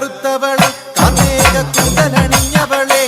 കറുത്തവളെ കർണേക കൂന്തലണിഞ്ഞവളേ